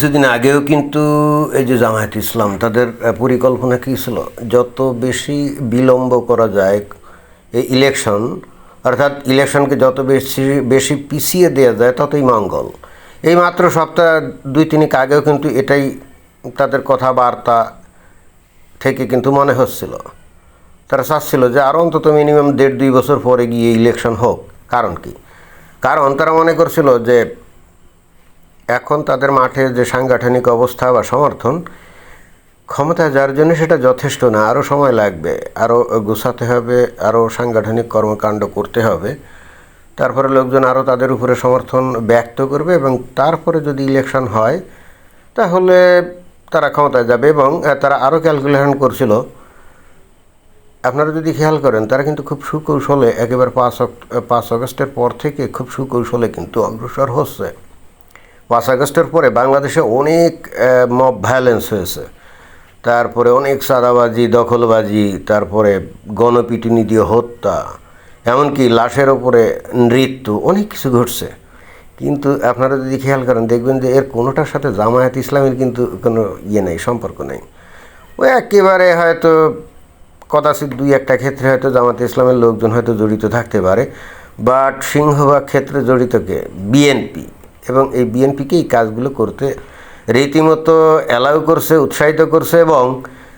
কিছুদিন আগেও কিন্তু এই যে জামায়াত ইসলাম, তাদের পরিকল্পনা কী ছিল? যত বেশি বিলম্ব করা যায় এই ইলেকশন অর্থাৎ ইলেকশনকে যত বেশি বেশি পিছিয়ে দেওয়া যায়, ততই মঙ্গল। এই মাত্র সপ্তাহ দুই তিনিক আগেও কিন্তু এটাই তাদের কথাবার্তা থেকে কিন্তু মনে হচ্ছিল। তারা চাচ্ছিল যে আরও অন্তত মিনিমাম দেড় দুই বছর পরে গিয়ে ইলেকশন হোক। কারণ কি? কারণ তারা মনে করছিল যে এখন তাদের মাঠে যে সাংগঠনিক অবস্থা বা সমর্থন, ক্ষমতা যার জন্য সেটা যথেষ্ট না, আরও সময় লাগবে, আরও গুছাতে হবে, আরও সাংগঠনিক কর্মকাণ্ড করতে হবে। তারপরে লোকজন আরও তাদের উপরে সমর্থন ব্যক্ত করবে এবং তারপরে যদি ইলেকশন হয়, তাহলে তারা ক্ষমতায় যাবে এবং তারা আরও ক্যালকুলেশন করছিল। আপনারা যদি খেয়াল করেন, তারা কিন্তু খুব সুকৌশলে একেবারে পাঁচ পাঁচ অগস্টের পর থেকে খুব সুকৌশলে কিন্তু অগ্রসর হচ্ছে। পাঁচ আগস্টের পরে বাংলাদেশে অনেক মব ভায়োলেন্স হয়েছে। তারপরে অনেক সাদাবাজি দখলবাজি, তারপরে গণপিটুনি দিয়ে হত্যা, এমনকি লাশের ওপরে নৃত্যু, অনেক কিছু ঘটছে। কিন্তু আপনারা যদি খেয়াল করেন, দেখবেন যে এর কোনোটার সাথে জামায়াত ইসলামের কিন্তু কোনো ইয়ে নেই, সম্পর্ক নেই। ওই একেবারে হয়তো কদাচিৎ দুই একটা ক্ষেত্রে হয়তো জামাত ইসলামের লোকজন হয়তো জড়িত থাকতে পারে, বাট সিংহভাগ ক্ষেত্রে জড়িত কে? বিএনপি। এবং এই বিএনপিকে এই কাজগুলো করতে রীতিমতো অ্যালাউ করছে, উৎসাহিত করছে এবং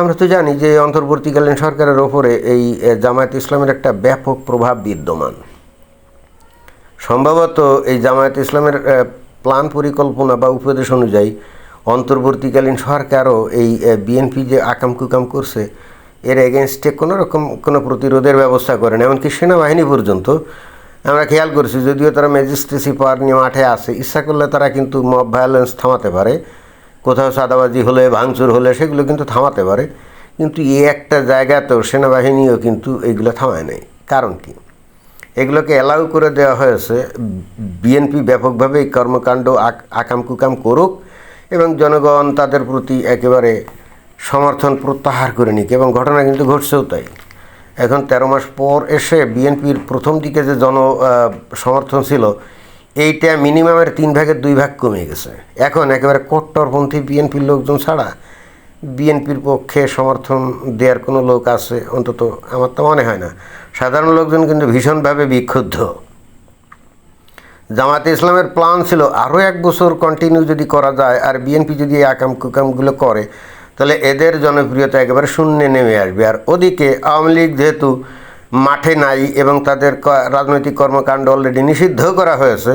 আমরা তো জানি যে অন্তর্বর্তীকালীন সরকারের ওপরে এই জামায়াত ইসলামের একটা ব্যাপক প্রভাব বিদ্যমান। সম্ভবত এই জামায়াত ইসলামের প্ল্যান পরিকল্পনা বা উপদেশ অনুযায়ী অন্তর্বর্তীকালীন সরকারও এই বিএনপি যে আকাম কুকাম করছে, এর এগেনস্টে কোনো রকম কোনো প্রতিরোধের ব্যবস্থা করেন এমনকি সেনাবাহিনী পর্যন্ত আমরা খেয়াল করছি, যদিও তারা ম্যাজিস্ট্রেসি পাওয়ার নিয়ে মাঠে আসে ইচ্ছা করলে তারা কিন্তু মব ভায়োলেন্স থামাতে পারে। কোথাও সাদাবাজি হলে, ভাঙচুর হলে, সেগুলো কিন্তু থামাতে পারে। কিন্তু এই একটা জায়গাতেও সেনাবাহিনীও কিন্তু এইগুলো থামায় নাই। কারণ কি? এগুলোকে অ্যালাউ করে দেওয়া হয়েছে, বিএনপি ব্যাপকভাবে এই কর্মকাণ্ড আক- আকাম কুকাম করুক এবং জনগণ তাদের প্রতি একেবারে সমর্থন প্রত্যাহার করে নিক এবং ঘটনা কিন্তু ঘটছেও তাই। এখন তেরো মাস পর এসে বিএনপির প্রথম দিকে যে জন সমর্থন ছিল, এইটা মিনিমামের তিন ভাগের দুই ভাগ কমে গেছে। এখন একেবারে কট্টরপন্থী বিএনপির লোকজন ছাড়া বিএনপির পক্ষে সমর্থন দেওয়ার কোনো লোক আছে, অন্তত আমার তো মনে হয় না। সাধারণ লোকজন কিন্তু ভীষণভাবে বিক্ষুব্ধ। জামাতে ইসলামের প্ল্যান ছিল আরও এক বছর কন্টিনিউ যদি করা যায়, আর বিএনপি যদি এই আকাম কুকামগুলো করে তাহলে এদের জনপ্রিয়তা একেবারে শূন্যে নেমে আসবে। আর ওদিকে আওয়ামী লীগ যেহেতু মাঠে নাই এবং তাদের রাজনৈতিক কর্মকাণ্ড অলরেডি নিষিদ্ধ করা হয়েছে,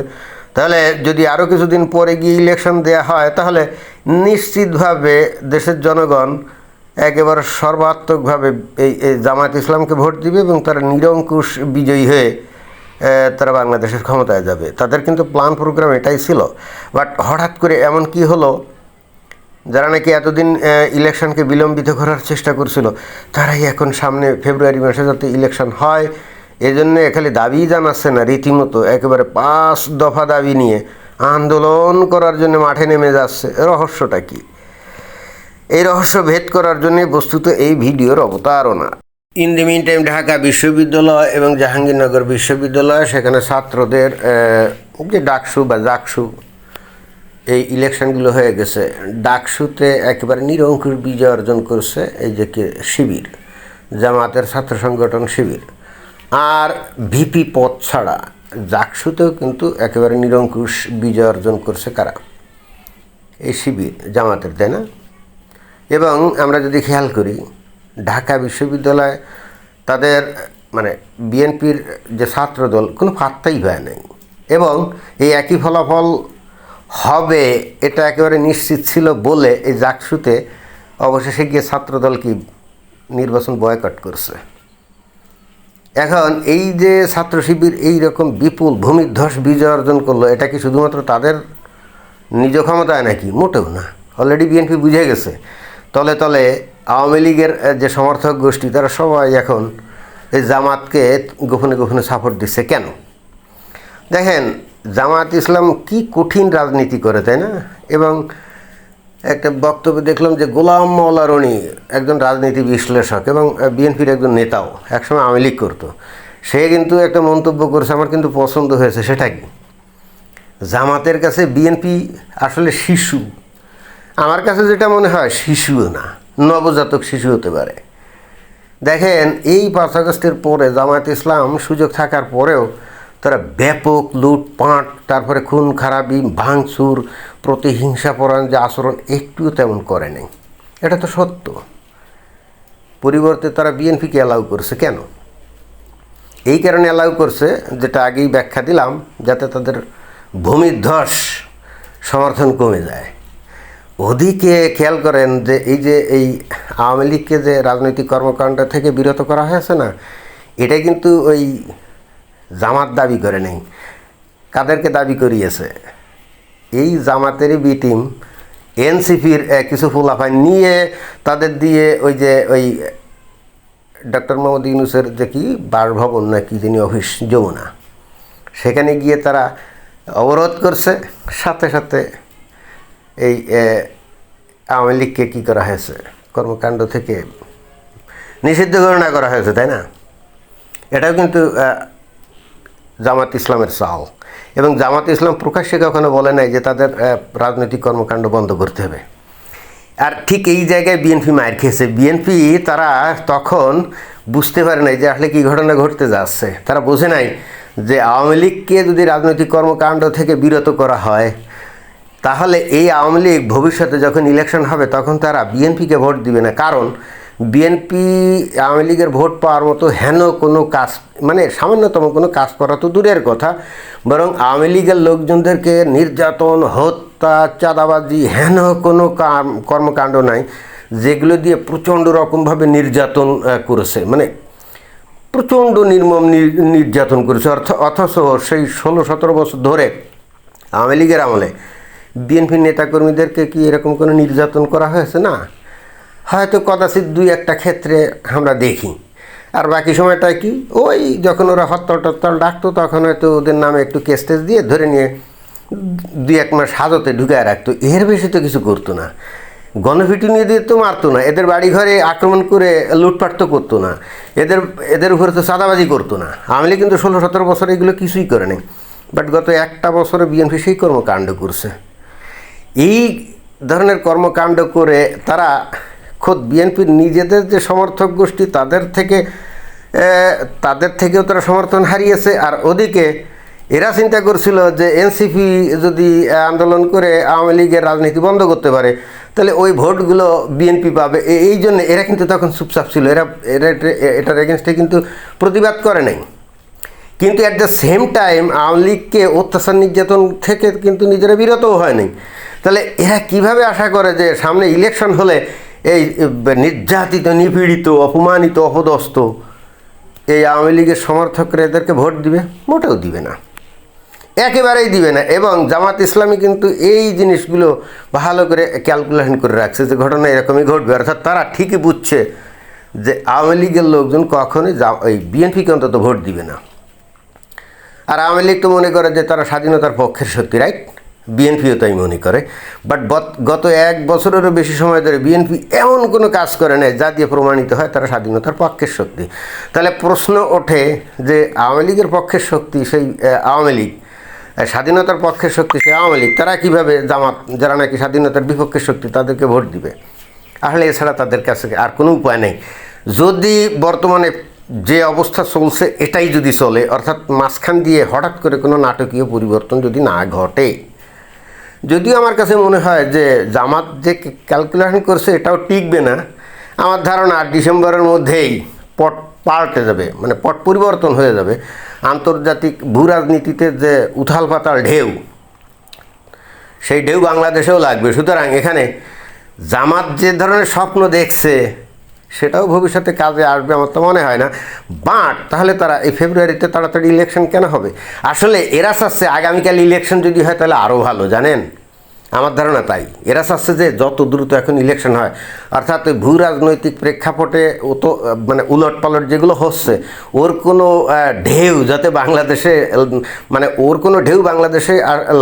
তাহলে যদি আরও কিছুদিন পরে গিয়ে ইলেকশন দেওয়া হয়, তাহলে নিশ্চিতভাবে দেশের জনগণ একেবারে সর্বাত্মকভাবে এই জামায়াত ইসলামকে ভোট দিবে এবং তারা নিরঙ্কুশ বিজয়ী হয়ে তারা বাংলাদেশের ক্ষমতায় যাবে। তাদের কিন্তু প্ল্যান প্রোগ্রাম এটাই ছিল। বাট হঠাৎ করে এমন কি হলো? যারা নাকি এতদিন ইলেকশনকে বিলম্বিত করার চেষ্টা করছিল, তারাই এখন সামনে ফেব্রুয়ারি মাসে যাতে ইলেকশন হয়, এজন্য খালি দাবি জানাচ্ছে না রীতিমতো, একেবারে পাঁচ দফা দাবি নিয়ে আন্দোলন করার জন্য মাঠে নেমে যাচ্ছে। রহস্যটা কি? এই রহস্য ভেদ করার জন্য বস্তুত এই ভিডিওর অবতারণা। In the meantime Dhaka বিশ্ববিদ্যালয় এবং জাহাঙ্গীরনগর বিশ্ববিদ্যালয়, সেখানে ছাত্রদের যে ডাকসু বা জাকসু এই ইলেকশনগুলো হয়ে গেছে। ডাকসুতে একেবারে নিরঙ্কুশ বিজয় অর্জন করছে এই যে শিবির জামাতের ছাত্র সংগঠন শিবির। আর ভিপি পদ ছাড়া জাকসুতেও কিন্তু একেবারে নিরঙ্কুশ বিজয় অর্জন করছে কারা? এই শিবির, জামাতের, তাই না? এবং আমরা যদি খেয়াল করি, ঢাকা বিশ্ববিদ্যালয় তাদের মানে বিএনপির যে ছাত্রদল কোনো পাত্তাই হয় নাই। এবং এই একই ফলাফল হবে, এটা একেবারে নিশ্চিত ছিল বলে এই জাকসুতে অবশেষে গিয়ে ছাত্রদল কি নির্বাচন বয়কট করছে। এখন এই যে ছাত্র শিবির এই রকম বিপুল ভূমিধ্বস বিজয় অর্জন করল, এটা কি শুধুমাত্র তাদের নিজ ক্ষমতায় নাকি? মোটেও না। অলরেডি বিএনপি বুঝে গেছে। তলে তলে আওয়ামী লীগের যে সমর্থক গোষ্ঠী, তারা সবাই এখন এই জামাতকে গোপনে গোপনে সাপোর্ট দিচ্ছে। কেন? দেখেন জামাত ইসলাম কি কঠিন রাজনীতি করে, তাই না? এবং একটা বক্তব্য দেখলাম যে গোলাম মাওলা রনি একজন রাজনীতি বিশ্লেষক এবং বিএনপির একজন নেতাও, একসময় আওয়ামী লীগ করতো। সে কিন্তু একটা মন্তব্য করেছে, আমার কিন্তু পছন্দ হয়েছে, সেটা কি? জামাতের কাছে বিএনপি আসলে শিশু। আমার কাছে যেটা মনে হয়, শিশুও না, নবজাতক শিশু হতে পারে। দেখেন, এই পাঁচ আগস্টের পরে জামায়াত ইসলাম সুযোগ থাকার পরেও তারা ব্যাপক লুটপাট, তারপরে খুন, খারাপি, ভাঙচুর প্রতিহিংসাপরায়ণ যে আচরণ একটুও তেমন করে নেই। এটা তো সত্য। পরিবর্তে তারা বিএনপিকে অ্যালাউ করছে। কেন? এই কারণে অ্যালাউ করছে, যেটা আগেই ব্যাখ্যা দিলাম, যাতে তাদের ভূমিধ্বস সমর্থন কমে যায়। ওদিকে খেয়াল করেন যে এই যে এই আওয়ামী লীগকে যে রাজনৈতিক কর্মকাণ্ড থেকে বিরত করা হয়েছে না, এটা কিন্তু ওই জামাত দাবি করে নেই। কাদেরকে দাবি করিয়েছে? এই জামাতেরই বি টিম এনসিপির কিছু ফুলাফাই নিয়ে তাদের দিয়ে ওই যে ওই ডক্টর মোহাম্মদ ইউনুসের যে কি বাসভবন না কি যিনি অফিস যমুনা, সেখানে গিয়ে তারা অবরোধ করছে। সাথে সাথে এই আওয়ামী লীগকে কী করা হয়েছে? কর্মকাণ্ড থেকে নিষিদ্ধ ঘোষণা করা হয়েছে, তাই না? এটাও কিন্তু জামাত ইসলামের চাল। এবং জামাত ইসলাম প্রকাশ্যে কখনো বলে নাই যে তাদের রাজনৈতিক কর্মকাণ্ড বন্ধ করতে হবে। আর ঠিক এই জায়গায় বিএনপি মার খেয়েছে। বিএনপি তারা তখন বুঝতে পারে নাই যে আসলে কী ঘটনা ঘটতে যাচ্ছে। তারা বোঝে নাই যে আওয়ামী লীগকে যদি রাজনৈতিক কর্মকাণ্ড থেকে বিরত করা হয়, তাহলে এই আওয়ামী লীগ ভবিষ্যতে যখন ইলেকশন হবে, তখন তারা বিএনপিকে ভোট দিবে না। কারণ বিএনপি আওয়ামী লীগের ভোট পাওয়ার মতো হেন কোনো কাজ মানে সামান্যতম কোনো কাজ করা তো দূরের কথা। বরং আওয়ামী লীগের লোকজনদেরকে নির্যাতন, হত্যা, চাঁদাবাজি হেন কোনো কর্মকাণ্ড নাই, যেগুলো দিয়ে প্রচণ্ড রকমভাবে নির্যাতন করেছে। মানে প্রচণ্ড নির্মম নির- নির্যাতন করেছে। অর্থ, অথচ সেই ষোলো, সতেরো বছর ধরে আওয়ামী লীগের আমলে বিএনপির নেতাকর্মীদেরকে কি এরকম কোনো নির্যাতন করা হয়েছে না? হয়তো কদাচিৎ দুই একটা ক্ষেত্রে আমরা দেখি। আর বাকি সময়টা কি? ওই যখন ওরা হরতাল টরতাল ডাকতো, তখন হয়তো ওদের নামে একটু কেস টেস দিয়ে ধরে নিয়ে দুই এক মাস হাজতে ঢুকায় রাখতো। এর বেশি তো কিছু করতো না। গণপিটুনি দিয়ে তো মারতো না। এদের বাড়ি ঘরে আক্রমণ করে লুটপাট তো করতো না। এদের এদের উপরে তো চাঁদাবাজি করতো না। আমলে কিন্তু ষোলো সতেরো বছর এগুলো কিছুই করে নেই। বাট গত একটা বছরে বিএনপি সেই কর্মকাণ্ড করছে। এই ধরনের কর্মকাণ্ড করে তারা খোদ বিএনপির নিজেদের যে সমর্থক গোষ্ঠী, তাদের থেকে তাদের থেকেও তারা সমর্থন হারিয়েছে। আর ওদিকে এরা চিন্তা করছিল যে এনসিপি যদি আন্দোলন করে আওয়ামী লীগের রাজনীতি বন্ধ করতে পারে, তাহলে ওই ভোটগুলো বিএনপি পাবে। এই জন্য এরা কিন্তু তখন চুপচাপ ছিল। এরা এরা, এটার এগেনস্টে কিন্তু প্রতিবাদ করে নাই। কিন্তু at the same time Awami লীগকে অত্যাচার নির্যাতন থেকে কিন্তু নিজেরা বিরতও হয়নি তাহলে এরা কীভাবে আশা করে যে সামনে ইলেকশন হলে এই নির্যাতিত, নিপীড়িত, অপমানিত, অপদস্থ, এই আওয়ামী লীগের সমর্থকরা এদেরকে ভোট দিবে? মোটেও দিবে না। একেবারেই দিবে না। এবং জামাত ইসলামী কিন্তু এই জিনিসগুলো ভালো করে ক্যালকুলেশন করে রাখছে যে ঘটনা এরকমই ঘটবে। অর্থাৎ তারা ঠিকই বুঝছে যে আওয়ামী লীগের লোকজন কখনোই ওই বিএনপিকে অন্তত ভোট দিবে না। আর আওয়ামী লীগ তো মনে করে যে তারা স্বাধীনতার পক্ষের শক্তি রাইট বিএনপিও তাই মনে করে। বাট গত এক বছরেরও বেশি সময় ধরে বিএনপি এমন কোনো কাজ করে নেয় যা দিয়ে প্রমাণিত হয় তারা স্বাধীনতার পক্ষের শক্তি। তাহলে প্রশ্ন ওঠে যে আওয়ামী লীগের পক্ষের শক্তি সেই আওয়ামী লীগ স্বাধীনতার পক্ষের শক্তি সেই আওয়ামী লীগ, তারা কীভাবে জামাত, যারা নাকি স্বাধীনতার বিপক্ষের শক্তি তাদেরকে ভোট দিবে? আসলে এছাড়া তাদের কাছে আর কোনো উপায় নেই। যদি বর্তমানে যে অবস্থা চলছে, এটাই যদি চলে, অর্থাৎ মাঝখান দিয়ে হঠাৎ করে কোনো নাটকীয় পরিবর্তন যদি না ঘটে যদিও আমার কাছে মনে হয় যে জামাত যে ক্যালকুলেশন করছে, এটাও টিকবে না। আমার ধারণা ডিসেম্বরের মধ্যেই পট পাল্টে যাবে মানে পট পরিবর্তন হয়ে যাবে। আন্তর্জাতিক ভূ রাজনীতিতে যে উথাল পাতাল ঢেউ, সেই ঢেউ বাংলাদেশেও লাগবে। সুতরাং এখানে জামাত যে ধরনের স্বপ্ন দেখছে সেটাও ভবিষ্যতে কাজে আসবে আমার তো মনে হয় না। বাট তাহলে তারা এই ফেব্রুয়ারিতে তাড়াতাড়ি ইলেকশন কেন হবে? আসলে এরা চাচ্ছে আগামীকাল ইলেকশন যদি হয় তাহলে আরও ভালো, জানেন? আমার ধারণা তাই। এরা চাচ্ছে যে যত দ্রুত এখন ইলেকশন হয়, অর্থাৎ ভূ রাজনৈতিক প্রেক্ষাপটে ও তো মানে উলট পালট যেগুলো হচ্ছে, ওর কোনো ঢেউ যাতে বাংলাদেশে মানে ওর কোনো ঢেউ বাংলাদেশে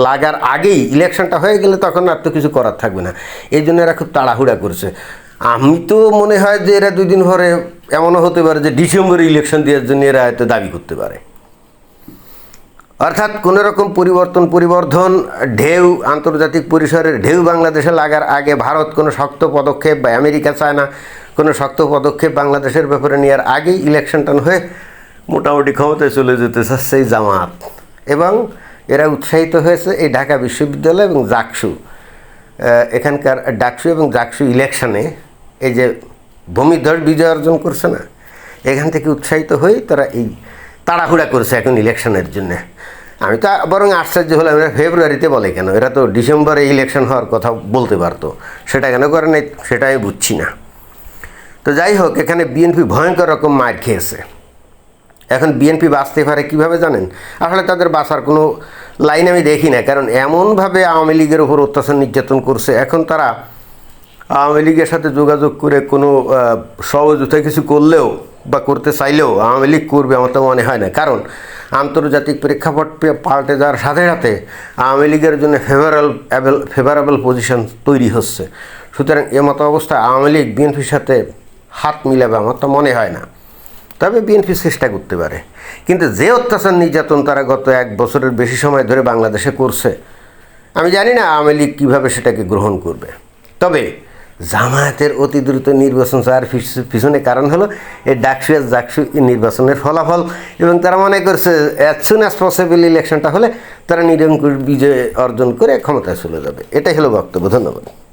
লাগার আগেই ইলেকশনটা হয়ে গেলে তখন আর তো কিছু করার থাকবে না। এই জন্য এরা খুব তাড়াহুড়া করছে। আমি তো মনে হয় যে এরা দুই দিন পরে এমনও হতে পারে যে ডিসেম্বরে ইলেকশন দেওয়ার জন্য এরা হয়তো দাবি করতে পারে। অর্থাৎ কোনো রকম পরিবর্তন, পরিবর্ধন, ঢেউ, আন্তর্জাতিক পরিসরের ঢেউ বাংলাদেশে লাগার আগে ভারত কোনো শক্ত পদক্ষেপ বা আমেরিকা চায় না, কোনো শক্ত পদক্ষেপ বাংলাদেশের ব্যাপারে নেওয়ার আগেই ইলেকশনটা হয়ে মোটামুটি ক্ষমতায় চলে যেতে চাচ্ছে এই জামাত। এবং এরা উৎসাহিত হয়েছে এই ঢাকা বিশ্ববিদ্যালয় এবং জাকসু এখানকার ডাকসু এবং জাকসু ইলেকশনে এই যে ভূমিধর বিজয় অর্জন করছে না, এখান থেকে উৎসাহিত হয়ে তারা এই তাড়াহুড়া করছে এখন ইলেকশনের জন্য। আমি তো বরং আশ্চর্য হলাম, এরা ফেব্রুয়ারিতে বলে কেন? এরা তো ডিসেম্বরে ইলেকশন হওয়ার কথা বলতে পারতো। সেটা কেন করে নাই, সেটা আমি বুঝছি না। তো যাই হোক, এখানে বিএনপি ভয়ঙ্কর রকম মার খেয়েছে। এখন বিএনপি বাঁচতে পারে কীভাবে জানেন? আসলে তাদের বাঁচার কোনো লাইন আমি দেখি না, কারণ এমনভাবে আওয়ামী লীগের ওপর অত্যাচার নির্যাতন করছে, এখন তারা আওয়ামী লীগের সাথে যোগাযোগ করে কোনো সহযোগিতা কিছু করলেও বা করতে চাইলেও আওয়ামী লীগ করবে আমার তো মনে হয় না। কারণ আন্তর্জাতিক প্রেক্ষাপট পাল্টে যাওয়ার সাথে সাথে আওয়ামী লীগের জন্য ফেভারেল ফেভারেবল পজিশন তৈরি হচ্ছে। সুতরাং এমতো অবস্থায় আওয়ামী লীগ বিএনপির সাথে হাত মিলাবে আমার তো মনে হয় না। তবে বিএনপি চেষ্টা করতে পারে। কিন্তু যে অত্যাচার নির্যাতন তারা গত এক বছরের বেশি সময় ধরে বাংলাদেশে করছে, আমি জানি না আওয়ামী লীগ কীভাবে সেটাকে গ্রহণ করবে। তবে জামায়াতের অতি দ্রুত নির্বাচন চাওয়ার পিছ- পিছনে কারণ হলো এই ডাকসু জাকসু নির্বাচনের ফলাফল। এবং তারা মনে করছে অ্যাজ সুন অ্যাজ পসিবল ইলেকশনটা হলে তারা নিরঙ্কুশ বিজয় অর্জন করে ক্ষমতায় চলে যাবে। এটাই হলো বক্তব্য। ধন্যবাদ।